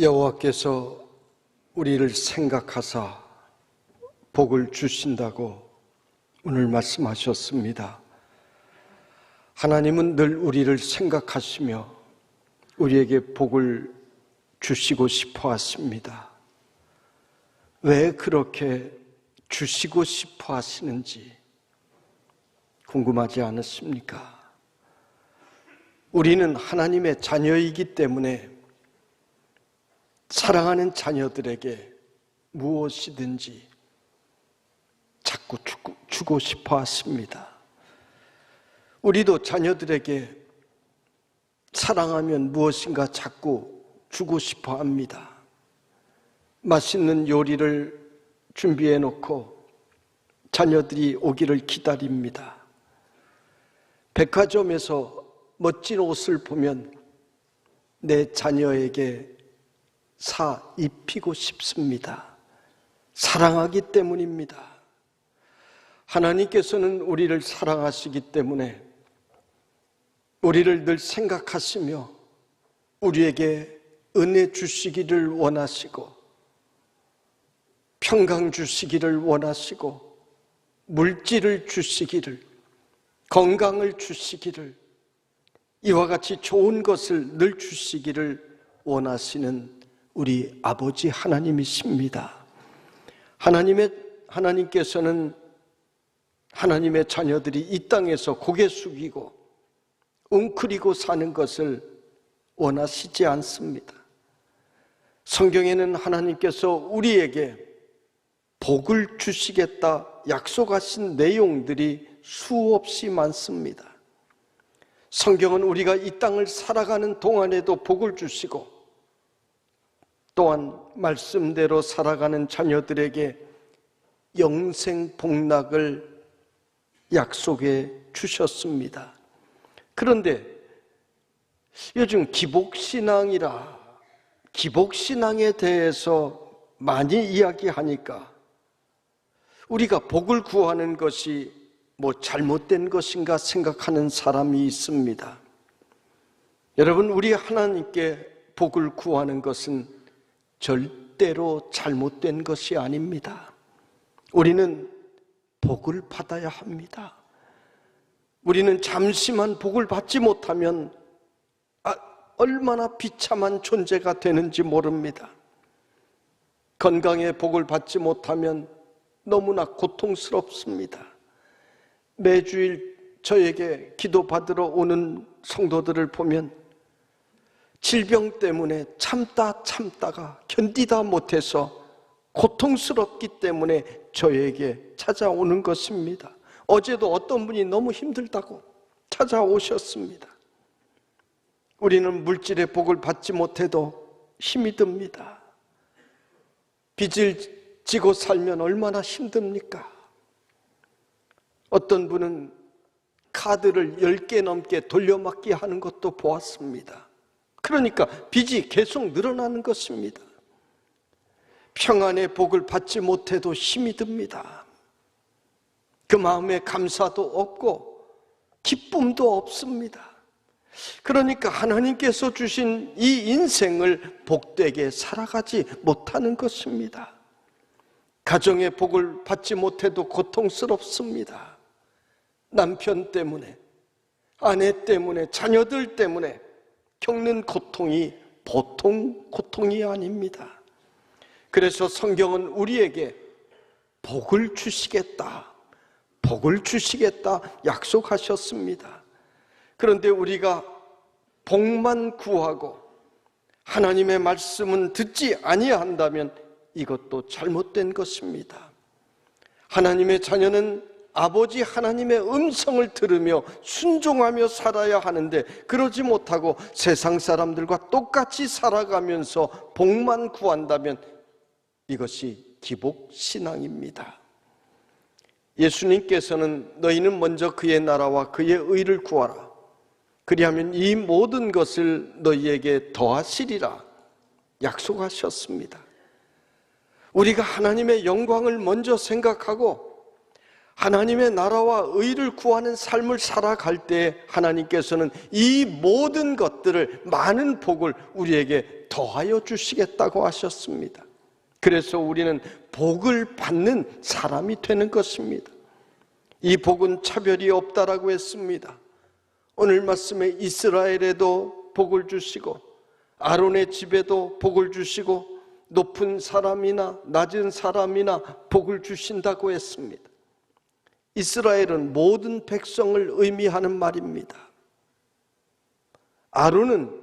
여호와께서 우리를 생각하사 복을 주신다고 오늘 말씀하셨습니다. 하나님은 늘 우리를 생각하시며 우리에게 복을 주시고 싶어 하십니다. 왜 그렇게 주시고 싶어 하시는지 궁금하지 않으십니까? 우리는 하나님의 자녀이기 때문에 사랑하는 자녀들에게 무엇이든지 자꾸 주고, 주고 싶어 하십니다. 우리도 자녀들에게 사랑하면 무엇인가 자꾸 주고 싶어 합니다. 맛있는 요리를 준비해 놓고 자녀들이 오기를 기다립니다. 백화점에서 멋진 옷을 보면 내 자녀에게 사 입히고 싶습니다. 사랑하기 때문입니다. 하나님께서는 우리를 사랑하시기 때문에 우리를 늘 생각하시며 우리에게 은혜 주시기를 원하시고 평강 주시기를 원하시고 물질을 주시기를 건강을 주시기를 이와 같이 좋은 것을 늘 주시기를 원하시는 우리 아버지 하나님이십니다. 하나님의 하나님께서는 하나님의 자녀들이 이 땅에서 고개 숙이고 웅크리고 사는 것을 원하시지 않습니다. 성경에는 하나님께서 우리에게 복을 주시겠다 약속하신 내용들이 수없이 많습니다. 성경은 우리가 이 땅을 살아가는 동안에도 복을 주시고 또한 말씀대로 살아가는 자녀들에게 영생 복락을 약속해 주셨습니다. 그런데 요즘 기복신앙이라 기복신앙에 대해서 많이 이야기하니까 우리가 복을 구하는 것이 뭐 잘못된 것인가 생각하는 사람이 있습니다. 여러분, 우리 하나님께 복을 구하는 것은 절대로 잘못된 것이 아닙니다. 우리는 복을 받아야 합니다. 우리는 잠시만 복을 받지 못하면 아, 얼마나 비참한 존재가 되는지 모릅니다. 건강에 복을 받지 못하면 너무나 고통스럽습니다. 매주일 저에게 기도 받으러 오는 성도들을 보면 질병 때문에 참다 참다가 견디다 못해서 고통스럽기 때문에 저에게 찾아오는 것입니다. 어제도 어떤 분이 너무 힘들다고 찾아오셨습니다. 우리는 물질의 복을 받지 못해도 힘이 듭니다. 빚을 지고 살면 얼마나 힘듭니까? 어떤 분은 카드를 10개 넘게 돌려막기 하는 것도 보았습니다. 그러니까 빚이 계속 늘어나는 것입니다. 평안의 복을 받지 못해도 힘이 듭니다. 그 마음에 감사도 없고 기쁨도 없습니다. 그러니까 하나님께서 주신 이 인생을 복되게 살아가지 못하는 것입니다. 가정의 복을 받지 못해도 고통스럽습니다. 남편 때문에, 아내 때문에, 자녀들 때문에 겪는 고통이 보통 고통이 아닙니다. 그래서 성경은 우리에게 복을 주시겠다, 복을 주시겠다 약속하셨습니다. 그런데 우리가 복만 구하고 하나님의 말씀은 듣지 아니한다면 이것도 잘못된 것입니다. 하나님의 자녀는 아버지 하나님의 음성을 들으며 순종하며 살아야 하는데 그러지 못하고 세상 사람들과 똑같이 살아가면서 복만 구한다면 이것이 기복 신앙입니다. 예수님께서는 너희는 먼저 그의 나라와 그의 의를 구하라. 그리하면 이 모든 것을 너희에게 더하시리라 약속하셨습니다. 우리가 하나님의 영광을 먼저 생각하고 하나님의 나라와 의를 구하는 삶을 살아갈 때 하나님께서는 이 모든 것들을 많은 복을 우리에게 더하여 주시겠다고 하셨습니다. 그래서 우리는 복을 받는 사람이 되는 것입니다. 이 복은 차별이 없다라고 했습니다. 오늘 말씀에 이스라엘에도 복을 주시고 아론의 집에도 복을 주시고 높은 사람이나 낮은 사람이나 복을 주신다고 했습니다. 이스라엘은 모든 백성을 의미하는 말입니다. 아론은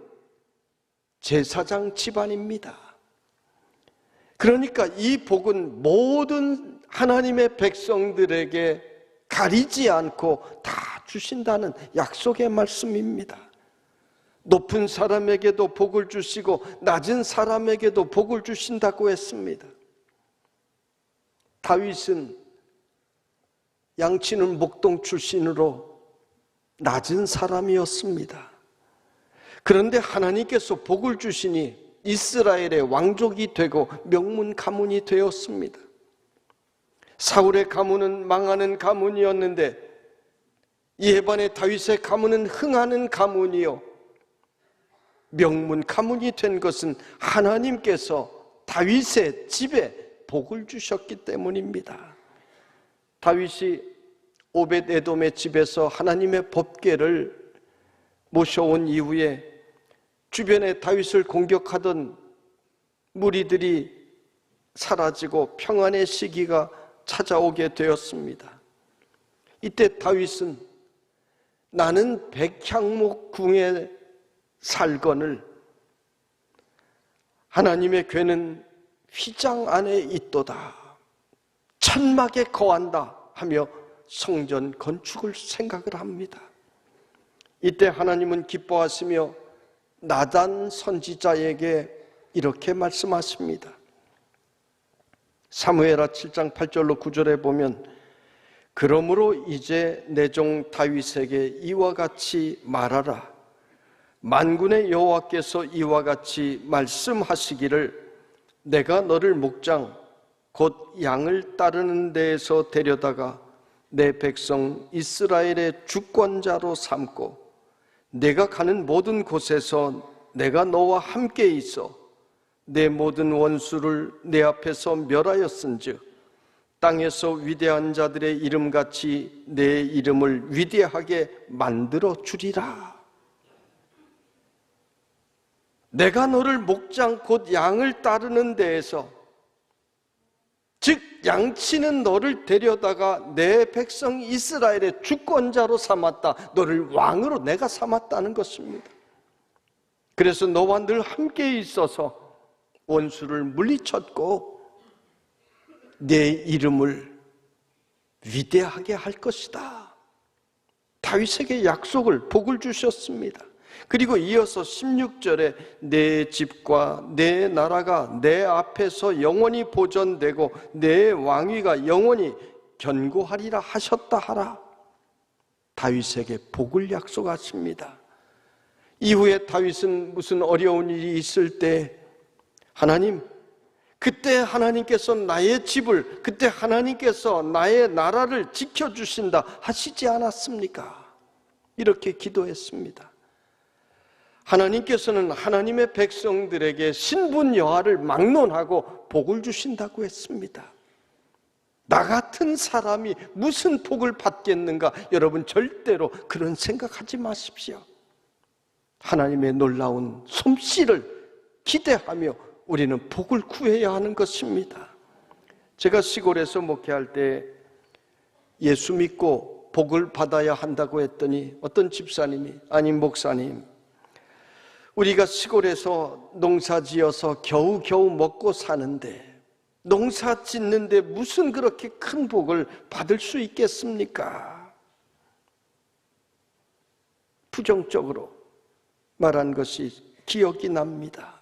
제사장 집안입니다. 그러니까 이 복은 모든 하나님의 백성들에게 가리지 않고 다 주신다는 약속의 말씀입니다. 높은 사람에게도 복을 주시고 낮은 사람에게도 복을 주신다고 했습니다. 다윗은 양치는 목동 출신으로 낮은 사람이었습니다. 그런데 하나님께서 복을 주시니 이스라엘의 왕족이 되고 명문 가문이 되었습니다. 사울의 가문은 망하는 가문이었는데 예반의 다윗의 가문은 흥하는 가문이요 명문 가문이 된 것은 하나님께서 다윗의 집에 복을 주셨기 때문입니다. 다윗이 오벳 에돔의 집에서 하나님의 법궤를 모셔온 이후에 주변에 다윗을 공격하던 무리들이 사라지고 평안의 시기가 찾아오게 되었습니다. 이때 다윗은 나는 백향목 궁에 살건을 하나님의 괴는 휘장 안에 있도다. 천막에 거한다 하며 성전 건축을 생각을 합니다. 이때 하나님은 기뻐하시며 나단 선지자에게 이렇게 말씀하십니다. 사무엘하 7장 8절로 9절에 보면 그러므로 이제 내 종 다윗에게 이와 같이 말하라 만군의 여호와께서 이와 같이 말씀하시기를 내가 너를 목장 곧 양을 따르는 데에서 데려다가 내 백성 이스라엘의 주권자로 삼고 내가 가는 모든 곳에서 내가 너와 함께 있어 내 모든 원수를 내 앞에서 멸하였은즉 땅에서 위대한 자들의 이름같이 내 이름을 위대하게 만들어 주리라. 내가 너를 목장 곧 양을 따르는 데에서 즉 양치는 너를 데려다가 내 백성 이스라엘의 주권자로 삼았다. 너를 왕으로 내가 삼았다는 것입니다. 그래서 너와 늘 함께 있어서 원수를 물리쳤고 내 이름을 위대하게 할 것이다. 다윗에게 약속을 복을 주셨습니다. 그리고 이어서 16절에 내 집과 내 나라가 내 앞에서 영원히 보존되고 내 왕위가 영원히 견고하리라 하셨다 하라. 다윗에게 복을 약속하십니다. 이후에 다윗은 무슨 어려운 일이 있을 때 하나님 그때 하나님께서 나의 집을 그때 하나님께서 나의 나라를 지켜 주신다 하시지 않았습니까? 이렇게 기도했습니다. 하나님께서는 하나님의 백성들에게 신분 여하를 막론하고 복을 주신다고 했습니다. 나 같은 사람이 무슨 복을 받겠는가? 여러분 절대로 그런 생각하지 마십시오. 하나님의 놀라운 솜씨를 기대하며 우리는 복을 구해야 하는 것입니다. 제가 시골에서 목회할 때 예수 믿고 복을 받아야 한다고 했더니 어떤 집사님이 아닌 목사님 우리가 시골에서 농사 지어서 겨우겨우 먹고 사는데 농사 짓는데 무슨 그렇게 큰 복을 받을 수 있겠습니까? 부정적으로 말한 것이 기억이 납니다.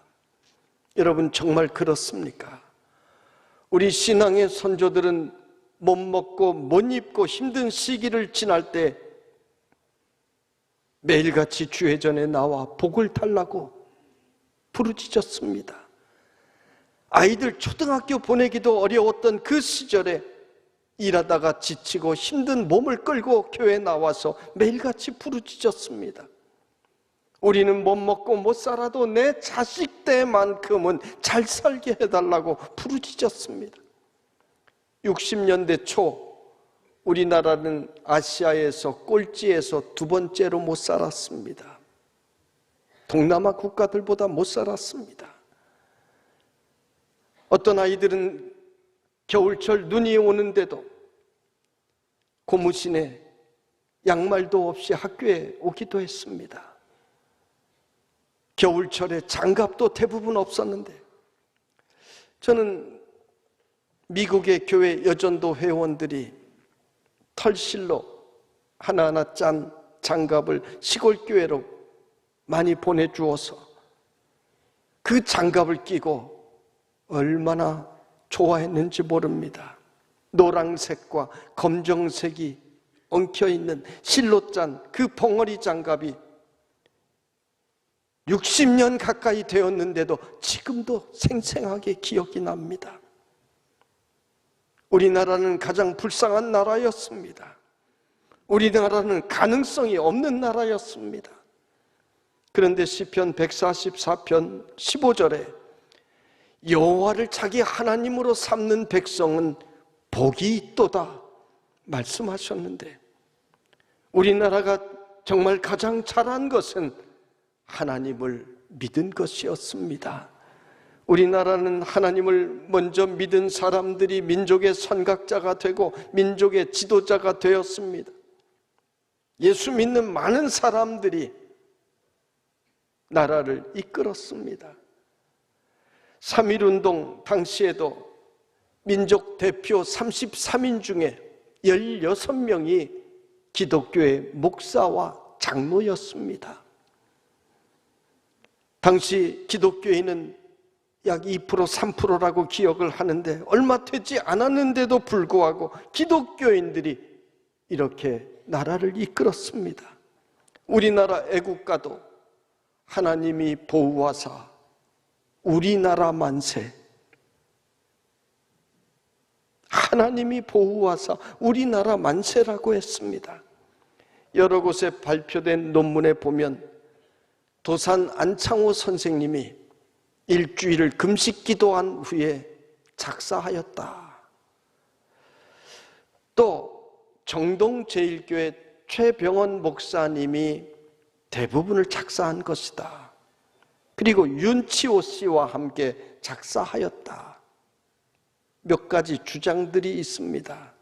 여러분, 정말 그렇습니까? 우리 신앙의 선조들은 못 먹고 못 입고 힘든 시기를 지날 때 매일같이 주회 전에 나와 복을 달라고 부르짖었습니다. 아이들 초등학교 보내기도 어려웠던 그 시절에 일하다가 지치고 힘든 몸을 끌고 교회에 나와서 매일같이 부르짖었습니다. 우리는 못 먹고 못 살아도 내 자식 때만큼은 잘 살게 해달라고 부르짖었습니다. 60년대 초 우리나라는 아시아에서 꼴찌에서 두 번째로 못 살았습니다. 동남아 국가들보다 못 살았습니다. 어떤 아이들은 겨울철 눈이 오는데도 고무신에 양말도 없이 학교에 오기도 했습니다. 겨울철에 장갑도 대부분 없었는데 저는 미국의 교회 여전도 회원들이 털실로 하나하나 짠 장갑을 시골 교회로 많이 보내주어서 그 장갑을 끼고 얼마나 좋아했는지 모릅니다. 노랑색과 검정색이 엉켜 있는 실로 짠그 벙어리 장갑이 60년 가까이 되었는데도 지금도 생생하게 기억이 납니다. 우리나라는 가장 불쌍한 나라였습니다. 우리나라는 가능성이 없는 나라였습니다. 그런데 시편 144편 15절에 여호와를 자기 하나님으로 삼는 백성은 복이 있도다 말씀하셨는데 우리나라가 정말 가장 잘한 것은 하나님을 믿은 것이었습니다. 우리나라는 하나님을 먼저 믿은 사람들이 민족의 선각자가 되고 민족의 지도자가 되었습니다. 예수 믿는 많은 사람들이 나라를 이끌었습니다. 3.1운동 당시에도 민족 대표 33인 중에 16명이 기독교의 목사와 장로였습니다. 당시 기독교인은 약 2% 3%라고 기억을 하는데 얼마 되지 않았는데도 불구하고 기독교인들이 이렇게 나라를 이끌었습니다. 우리나라 애국가도 하나님이 보호하사 우리나라 만세 하나님이 보호하사 우리나라 만세라고 했습니다. 여러 곳에 발표된 논문에 보면 도산 안창호 선생님이 일주일을 금식 기도한 후에 작사하였다. 또 정동제일교회 최병원 목사님이 대부분을 작사한 것이다. 그리고 윤치호 씨와 함께 작사하였다. 몇 가지 주장들이 있습니다.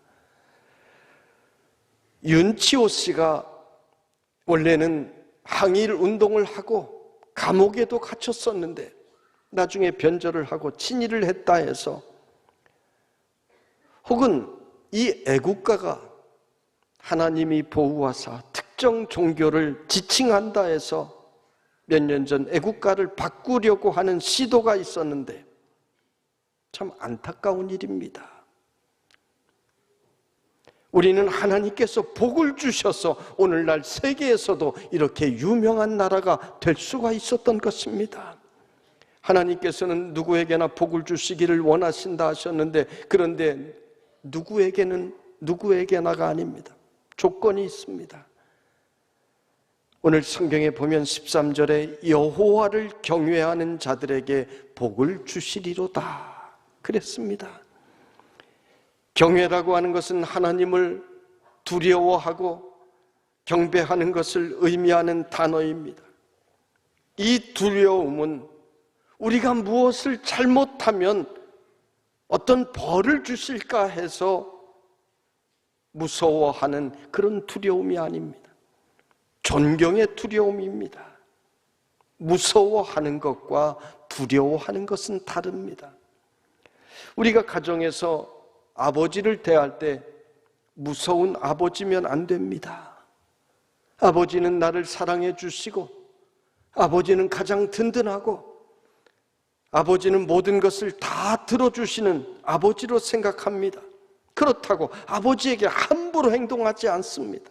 윤치호 씨가 원래는 항일 운동을 하고 감옥에도 갇혔었는데 나중에 변절을 하고 친일을 했다 해서 혹은 이 애국가가 하나님이 보호하사 특정 종교를 지칭한다 해서 몇 년 전 애국가를 바꾸려고 하는 시도가 있었는데 참 안타까운 일입니다. 우리는 하나님께서 복을 주셔서 오늘날 세계에서도 이렇게 유명한 나라가 될 수가 있었던 것입니다. 하나님께서는 누구에게나 복을 주시기를 원하신다 하셨는데 그런데 누구에게는 누구에게나가 아닙니다. 조건이 있습니다. 오늘 성경에 보면 13절에 여호와를 경외하는 자들에게 복을 주시리로다. 그랬습니다. 경외라고 하는 것은 하나님을 두려워하고 경배하는 것을 의미하는 단어입니다. 이 두려움은 우리가 무엇을 잘못하면 어떤 벌을 주실까 해서 무서워하는 그런 두려움이 아닙니다. 존경의 두려움입니다. 무서워하는 것과 두려워하는 것은 다릅니다. 우리가 가정에서 아버지를 대할 때 무서운 아버지면 안 됩니다. 아버지는 나를 사랑해 주시고, 아버지는 가장 든든하고, 아버지는 모든 것을 다 들어주시는 아버지로 생각합니다. 그렇다고 아버지에게 함부로 행동하지 않습니다.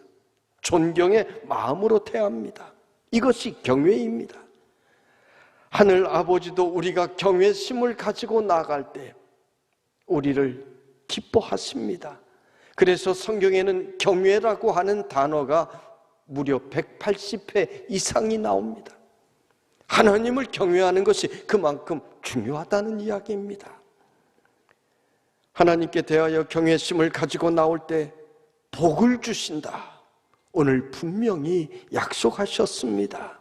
존경의 마음으로 대합니다. 이것이 경외입니다. 하늘 아버지도 우리가 경외심을 가지고 나갈 때 우리를 기뻐하십니다. 그래서 성경에는 경외라고 하는 단어가 무려 180회 이상이 나옵니다. 하나님을 경외하는 것이 그만큼 중요하다는 이야기입니다. 하나님께 대하여 경외심을 가지고 나올 때 복을 주신다. 오늘 분명히 약속하셨습니다.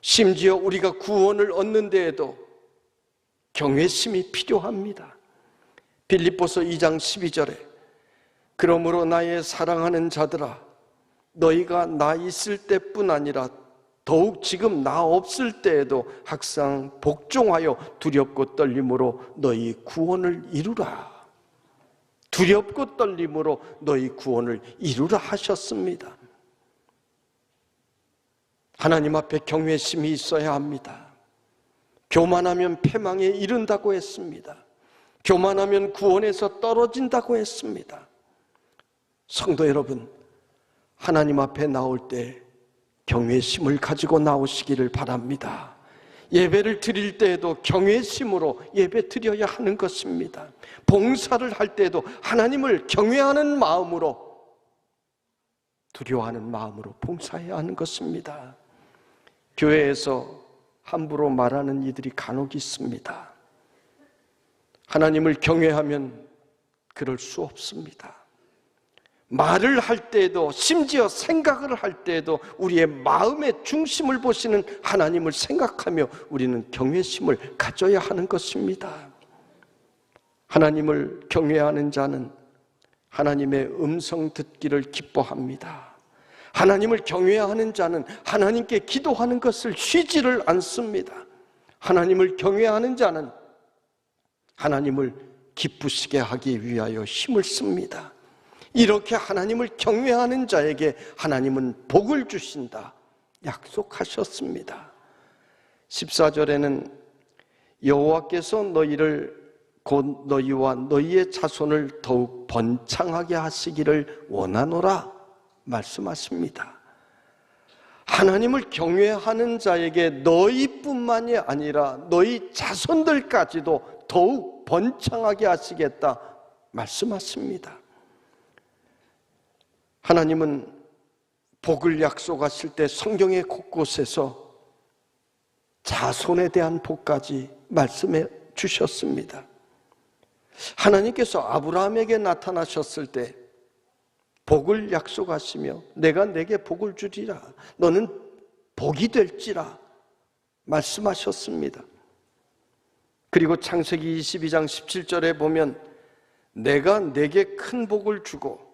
심지어 우리가 구원을 얻는 데에도 경외심이 필요합니다. 빌립보서 2장 12절에 그러므로 나의 사랑하는 자들아 너희가 나 있을 때뿐 아니라 더욱 지금 나 없을 때에도 항상 복종하여 두렵고 떨림으로 너희 구원을 이루라. 두렵고 떨림으로 너희 구원을 이루라 하셨습니다. 하나님 앞에 경외심이 있어야 합니다. 교만하면 패망에 이른다고 했습니다. 교만하면 구원에서 떨어진다고 했습니다. 성도 여러분, 하나님 앞에 나올 때 경외심을 가지고 나오시기를 바랍니다. 예배를 드릴 때에도 경외심으로 예배 드려야 하는 것입니다. 봉사를 할 때에도 하나님을 경외하는 마음으로 두려워하는 마음으로 봉사해야 하는 것입니다. 교회에서 함부로 말하는 이들이 간혹 있습니다. 하나님을 경외하면 그럴 수 없습니다. 말을 할 때에도 심지어 생각을 할 때에도 우리의 마음의 중심을 보시는 하나님을 생각하며 우리는 경외심을 가져야 하는 것입니다. 하나님을 경외하는 자는 하나님의 음성 듣기를 기뻐합니다. 하나님을 경외하는 자는 하나님께 기도하는 것을 쉬지를 않습니다. 하나님을 경외하는 자는 하나님을 기쁘시게 하기 위하여 힘을 씁니다. 이렇게 하나님을 경외하는 자에게 하나님은 복을 주신다. 약속하셨습니다. 14절에는 여호와께서 너희를 곧 너희와 너희의 자손을 더욱 번창하게 하시기를 원하노라 말씀하십니다. 하나님을 경외하는 자에게 너희뿐만이 아니라 너희 자손들까지도 더욱 번창하게 하시겠다 말씀하십니다. 하나님은 복을 약속하실 때 성경의 곳곳에서 자손에 대한 복까지 말씀해 주셨습니다. 하나님께서 아브라함에게 나타나셨을 때 복을 약속하시며 내가 내게 복을 주리라. 너는 복이 될지라 말씀하셨습니다. 그리고 창세기 22장 17절에 보면 내가 내게 큰 복을 주고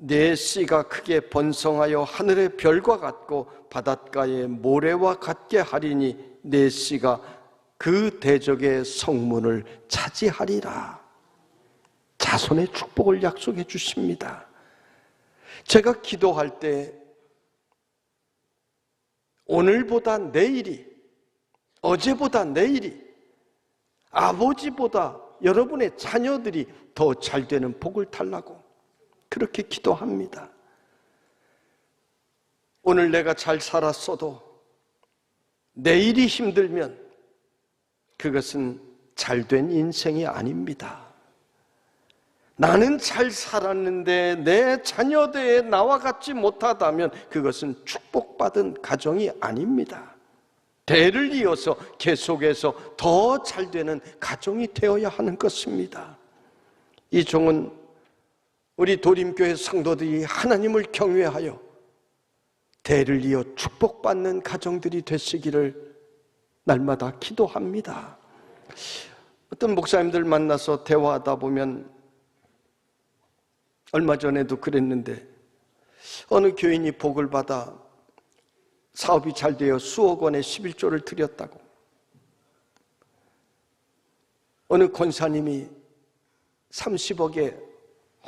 내 씨가 크게 번성하여 하늘의 별과 같고 바닷가의 모래와 같게 하리니 내 씨가 그 대적의 성문을 차지하리라. 자손의 축복을 약속해 주십니다. 제가 기도할 때 오늘보다 내일이 어제보다 내일이 아버지보다 여러분의 자녀들이 더 잘 되는 복을 달라고 그렇게 기도합니다. 오늘 내가 잘 살았어도 내일이 힘들면 그것은 잘된 인생이 아닙니다. 나는 잘 살았는데 내 자녀들에 나와 같지 못하다면 그것은 축복받은 가정이 아닙니다. 대를 이어서 계속해서 더 잘 되는 가정이 되어야 하는 것입니다. 이 종은 우리 도림교회 성도들이 하나님을 경외하여 대를 이어 축복받는 가정들이 되시기를 날마다 기도합니다. 어떤 목사님들 만나서 대화하다 보면 얼마 전에도 그랬는데 어느 교인이 복을 받아 사업이 잘 되어 수억 원의 11조를 드렸다고 어느 권사님이 30억의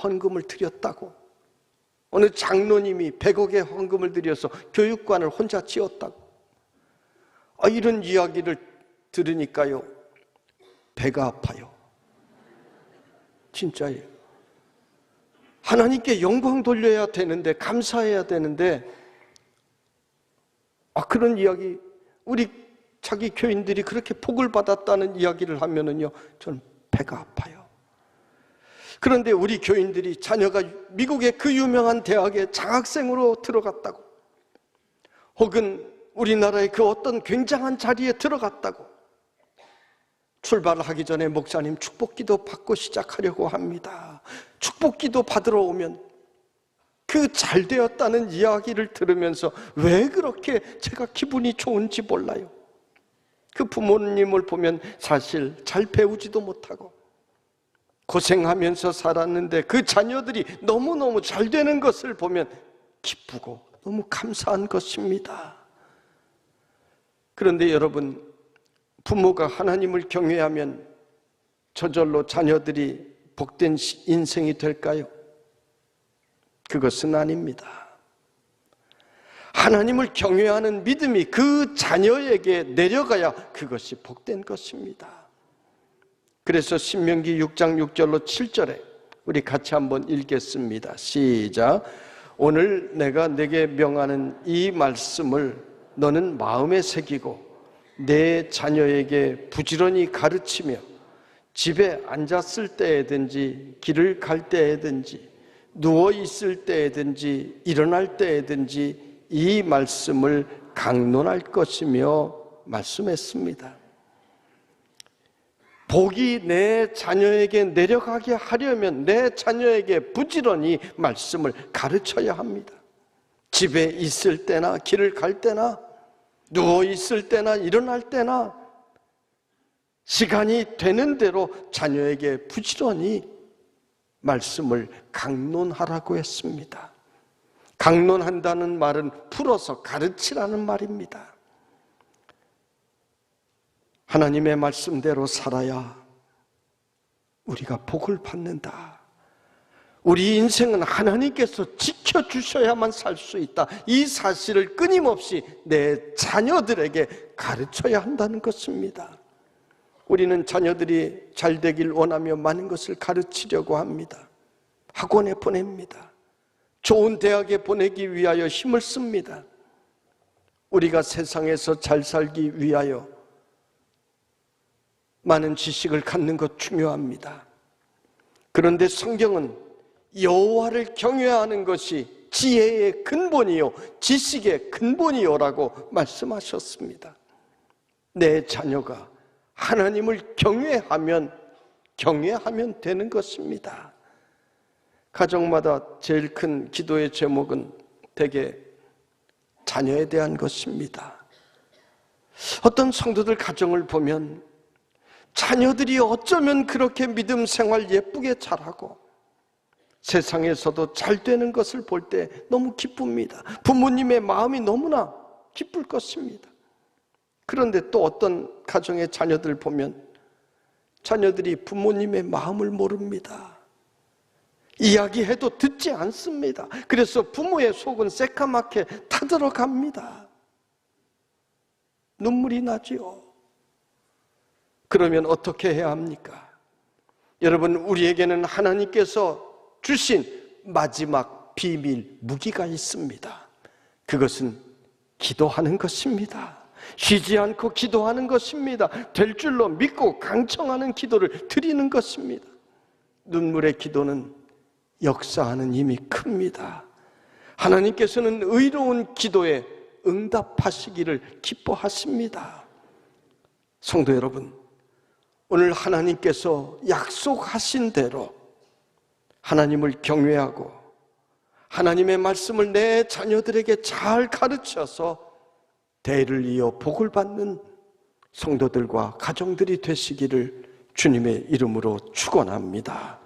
헌금을 드렸다고. 어느 장로님이 100억의 헌금을 드려서 교육관을 혼자 지었다고. 아, 이런 이야기를 들으니까요 배가 아파요. 진짜예요. 하나님께 영광 돌려야 되는데 감사해야 되는데 아 그런 이야기 우리 자기 교인들이 그렇게 복을 받았다는 이야기를 하면은요 저는 배가 아파요. 그런데 우리 교인들이 자녀가 미국의 그 유명한 대학에 장학생으로 들어갔다고, 혹은 우리나라의 그 어떤 굉장한 자리에 들어갔다고, 출발을 하기 전에 목사님 축복기도 받고 시작하려고 합니다. 축복기도 받으러 오면 그 잘 되었다는 이야기를 들으면서 왜 그렇게 제가 기분이 좋은지 몰라요. 그 부모님을 보면 사실 잘 배우지도 못하고 고생하면서 살았는데 그 자녀들이 너무너무 잘 되는 것을 보면 기쁘고 너무 감사한 것입니다. 그런데 여러분, 부모가 하나님을 경외하면 저절로 자녀들이 복된 인생이 될까요? 그것은 아닙니다. 하나님을 경외하는 믿음이 그 자녀에게 내려가야 그것이 복된 것입니다. 그래서 신명기 6장 6절로 7절에 우리 같이 한번 읽겠습니다. 시작. 오늘 내가 내게 명하는 이 말씀을 너는 마음에 새기고 내 자녀에게 부지런히 가르치며 집에 앉았을 때에든지 길을 갈 때에든지 누워 있을 때에든지 일어날 때에든지 이 말씀을 강론할 것이며 말씀했습니다. 복이 내 자녀에게 내려가게 하려면 내 자녀에게 부지런히 말씀을 가르쳐야 합니다. 집에 있을 때나 길을 갈 때나 누워 있을 때나 일어날 때나 시간이 되는 대로 자녀에게 부지런히 말씀을 강론하라고 했습니다. 강론한다는 말은 풀어서 가르치라는 말입니다. 하나님의 말씀대로 살아야 우리가 복을 받는다. 우리 인생은 하나님께서 지켜주셔야만 살 수 있다. 이 사실을 끊임없이 내 자녀들에게 가르쳐야 한다는 것입니다. 우리는 자녀들이 잘 되길 원하며 많은 것을 가르치려고 합니다. 학원에 보냅니다. 좋은 대학에 보내기 위하여 힘을 씁니다. 우리가 세상에서 잘 살기 위하여 많은 지식을 갖는 것 중요합니다. 그런데 성경은 여호와를 경외하는 것이 지혜의 근본이요 지식의 근본이요라고 말씀하셨습니다. 내 자녀가 하나님을 경외하면 경외하면 되는 것입니다. 가정마다 제일 큰 기도의 제목은 대개 자녀에 대한 것입니다. 어떤 성도들 가정을 보면 자녀들이 어쩌면 그렇게 믿음 생활 예쁘게 잘하고 세상에서도 잘 되는 것을 볼 때 너무 기쁩니다. 부모님의 마음이 너무나 기쁠 것입니다. 그런데 또 어떤 가정의 자녀들 보면 자녀들이 부모님의 마음을 모릅니다. 이야기해도 듣지 않습니다. 그래서 부모의 속은 새까맣게 타들어갑니다. 눈물이 나지요. 그러면 어떻게 해야 합니까? 여러분, 우리에게는 하나님께서 주신 마지막 비밀 무기가 있습니다. 그것은 기도하는 것입니다. 쉬지 않고 기도하는 것입니다. 될 줄로 믿고 강청하는 기도를 드리는 것입니다. 눈물의 기도는 역사하는 힘이 큽니다. 하나님께서는 의로운 기도에 응답하시기를 기뻐하십니다. 성도 여러분, 오늘 하나님께서 약속하신 대로 하나님을 경외하고 하나님의 말씀을 내 자녀들에게 잘 가르쳐서 대를 이어 복을 받는 성도들과 가정들이 되시기를 주님의 이름으로 축원합니다.